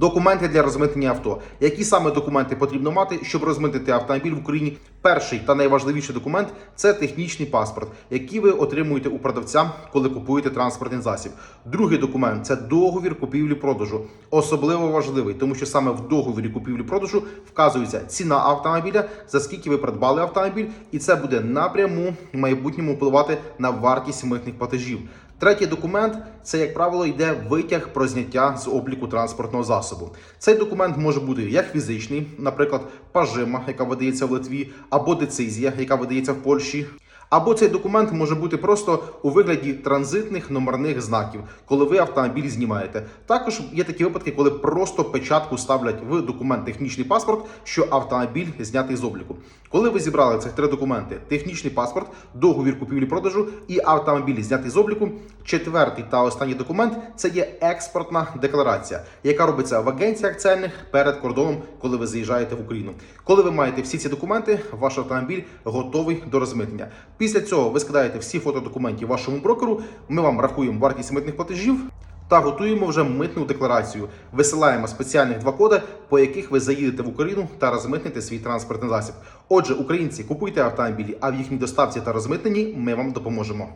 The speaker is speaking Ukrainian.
Документи для розмитнення авто. Які саме документи потрібно мати, щоб розмитнити автомобіль в Україні? Перший та найважливіший документ це технічний паспорт, який ви отримуєте у продавця, коли купуєте транспортний засіб. Другий документ це договір купівлі-продажу. Особливо важливий, тому що саме в договорі купівлі-продажу вказується ціна автомобіля, за скільки ви придбали автомобіль, і це буде напряму в майбутньому впливати на вартість митних платежів. Третій документ це, як правило, йде витяг про зняття з обліку транспортного засобу. Цей документ може бути як фізичний, наприклад, пажима, яка видається в Литві, або децизія, яка видається в Польщі. Або цей документ може бути просто у вигляді транзитних номерних знаків, коли ви автомобіль знімаєте. Також є такі випадки, коли просто печатку ставлять в документ технічний паспорт, що автомобіль знятий з обліку. Коли ви зібрали цих три документи: технічний паспорт, договір купівлі-продажу і автомобіль знятий з обліку. Четвертий та останній документ це є експортна декларація, яка робиться в агенціях цельних перед кордоном, коли ви заїжджаєте в Україну. Коли ви маєте всі ці документи, ваш автомобіль готовий до розмитнення. Після цього ви скидаєте всі фото документів вашому брокеру. Ми вам рахуємо вартість митних платежів. Та готуємо вже митну декларацію. Висилаємо спеціальних два коди, по яких ви заїдете в Україну та розмитните свій транспортний засіб. Отже, українці, купуйте автомобілі, а в їхній доставці та розмитненні ми вам допоможемо.